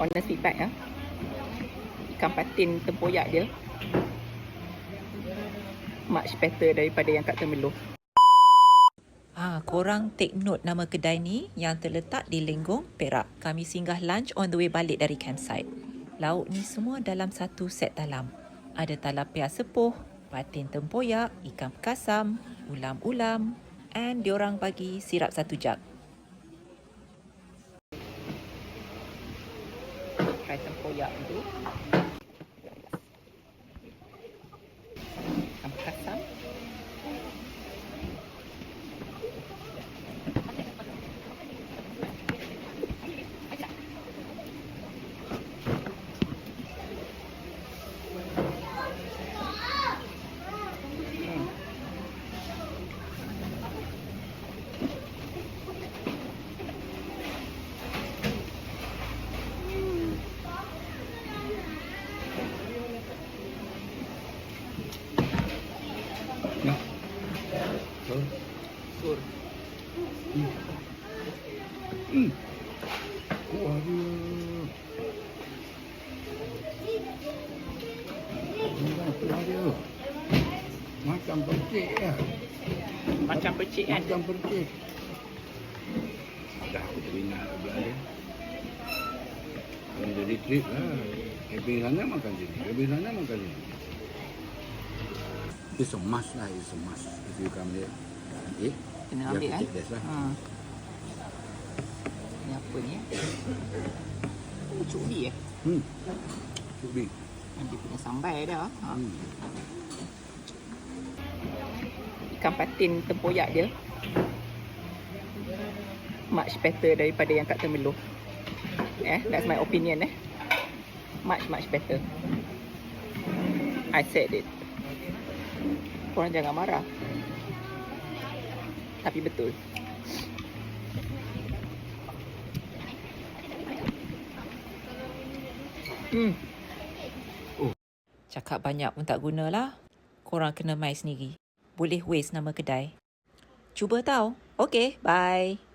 honest feedback ya. Ikan patin tempoyak dia much better daripada yang kat Temeloh. Ah, korang take note nama kedai ni yang terletak di Lenggong, Perak. Kami singgah lunch on the way balik dari campsite. Lauk ni semua dalam satu set talam. Ada talapia sepuh, patin tempoyak, ikan kasam, ulam-ulam and diorang bagi sirap satu jug. Try tempoyak tu. Ikan kasam. Sur. Hmm. Waduh. Macam dia. Macam percik ya. Macam percik kan? Macam percik. Dah aku teringat pula dia. Kalau jadi trip lah. Camping sana makan sini. Camping sana makan sini. It's a must lah. It's a must. If you come there. Eh? Kena You ambil to kan? take this lah. Ha. Ni apa ni? Oh, cukli eh? Hmm. Cubi. Dia punya sambal dah. Ha. Hmm. Ikan patin tempoyak dia much better daripada yang kat Temeloh. Eh, that's my opinion eh. Much much better. I said it. Korang jangan marah. Tapi betul. Hmm. Cakap banyak pun tak gunalah. Korang kena mai sendiri. Boleh waste nama kedai. Cuba tau. Okay, bye.